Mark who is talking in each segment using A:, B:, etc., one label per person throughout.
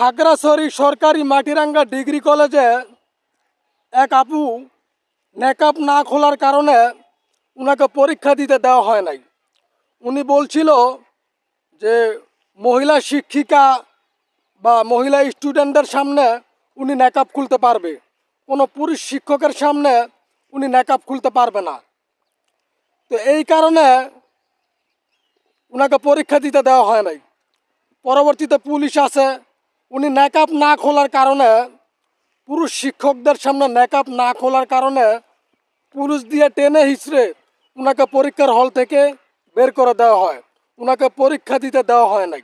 A: খাগড়াছড়ি সরকারি মাটিরাঙ্গা ডিগ্রি কলেজে এক আপু নেকাপ না খোলার কারণে ওনাকে পরীক্ষা দিতে দেওয়া হয় নাই। উনি বলছিল যে মহিলা শিক্ষিকা বা মহিলা স্টুডেন্টদের সামনে উনি নেকাপ খুলতে পারবে। কোনো পুরুষ শিক্ষকের সামনে উনি নেকাপ খুলতে পারবে না। তো এই কারণে ওনাকে পরীক্ষা দিতে দেওয়া হয় নাই। পরবর্তীতে পুলিশ আছে উনি নেকাপ না খোলার কারণে পুরুষ শিক্ষকদের সামনে নেকাপ না খোলার কারণে পুরুষ দিয়ে টেনে হিচড়ে ওনাকে পরীক্ষার হল থেকে বের করে দেওয়া হয়। ওনাকে পরীক্ষা দিতে দেওয়া হয় নাই।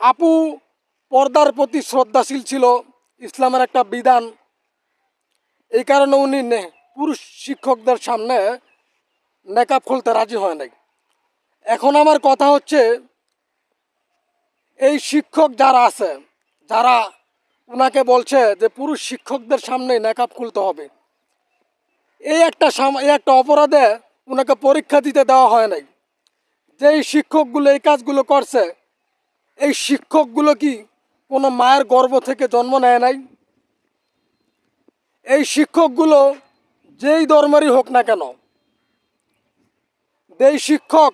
A: আপু পর্দার প্রতি শ্রদ্ধাশীল ছিল, ইসলামের একটা বিধান। এই কারণে উনি পুরুষ শিক্ষকদের সামনে নেকাপ খুলতে রাজি হয় নাই। এখন আমার কথা হচ্ছে এই শিক্ষক যারা আছে, যারা ওনাকে বলছে যে পুরুষ শিক্ষকদের সামনে নেকাপ খুলতে হবে। এই একটা এই একটা অপরাধে ওনাকে পরীক্ষা দিতে দেওয়া হয় নাই। যেই শিক্ষকগুলো এই কাজগুলো করছে, এই শিক্ষকগুলো কি কোনো মায়ের গর্ভ থেকে জন্ম নেয় নাই? এই শিক্ষকগুলো যেই ধর্মেরই হোক না কেন, যেই শিক্ষক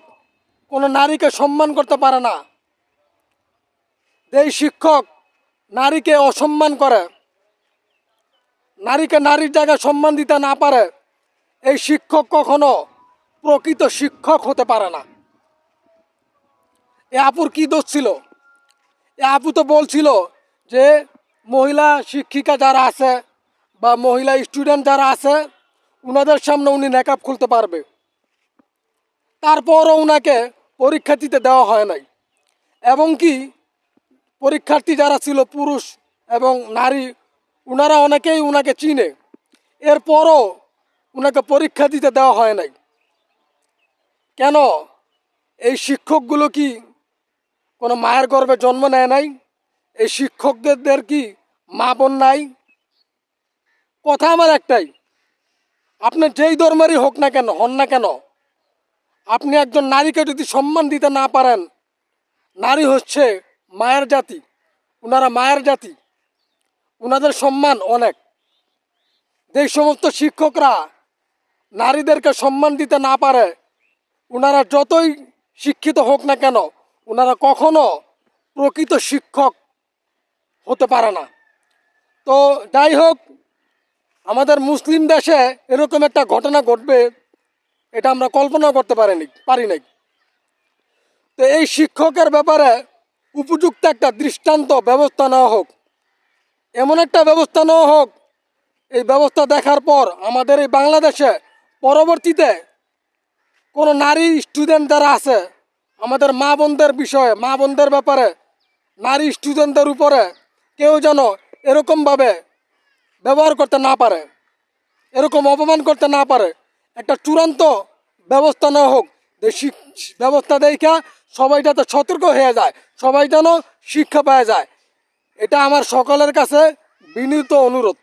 A: কোনো নারীকে সম্মান করতে পারে না যেই শিক্ষক নারীকে অসম্মান করে। নারীকে নারীর জায়গায় সম্মান দিতে না পারে, এই শিক্ষক কখনো প্রকৃত শিক্ষক হতে পারে না। এ আপুর কি দোষ ছিল? এ আপু তো বলছিল যে, মহিলা শিক্ষিকা যারা আছে বা মহিলা স্টুডেন্ট যারা আছে ওনাদের সামনে উনি নেকাপ খুলতে পারবে। তারপরও ওনাকে পরীক্ষা দিতে দেওয়া হয় নাই। এবং কি পরীক্ষার্থী যারা ছিল, পুরুষ এবং নারী ওনারা অনেকেই ওনাকে চিনে। এরপরও ওনাকে পরীক্ষা দিতে দেওয়া হয় নাই। কেন? এই শিক্ষকগুলো কি কোনো মায়ের গর্ভে জন্ম নেয় নাই? এই শিক্ষকদের কি মা বোন নাই? কথা আমার একটাই, আপনি যেই ধর্মেরই হোক না কেন, হন না কেন, আপনি একজন নারীকে যদি সম্মান দিতে না পারেন, নারী হচ্ছে মায়ের জাতি ওনারা মায়ের জাতি ওনাদের সম্মান অনেক। যেই সমস্ত শিক্ষকরা নারীদেরকে সম্মান দিতে না পারে ওনারা যতই শিক্ষিত হোক না কেন ওনারা কখনো প্রকৃত শিক্ষক হতে পারে না। তো যাই হোক, আমাদের মুসলিম দেশে এরকম একটা ঘটনা ঘটবে, এটা আমরা কল্পনা করতে পারিনি, পারি নাই। তো এই শিক্ষকের ব্যাপারে উপযুক্ত একটা দৃষ্টান্ত ব্যবস্থা নেওয়া হোক। এমন একটা ব্যবস্থা নেওয়া হোক, এই ব্যবস্থা দেখার পর আমাদের এই বাংলাদেশে পরবর্তীতে কোনো নারী স্টুডেন্ট যারা আছে, আমাদের মা বোনদের বিষয়ে, মা বোনদের ব্যাপারে, নারী স্টুডেন্টদের উপরে কেউ যেন এরকমভাবে ব্যবহার করতে না পারে, এরকম অপমান করতে না পারে, একটা চূড়ান্ত ব্যবস্থা নেওয়া হোক। ব্যবস্থা দেখা সবাইটা তো সতর্ক হয়ে যায়, সবাই যেন শিক্ষা পাওয়া যায়। এটা আমার সকলের কাছে বিনীত অনুরোধ।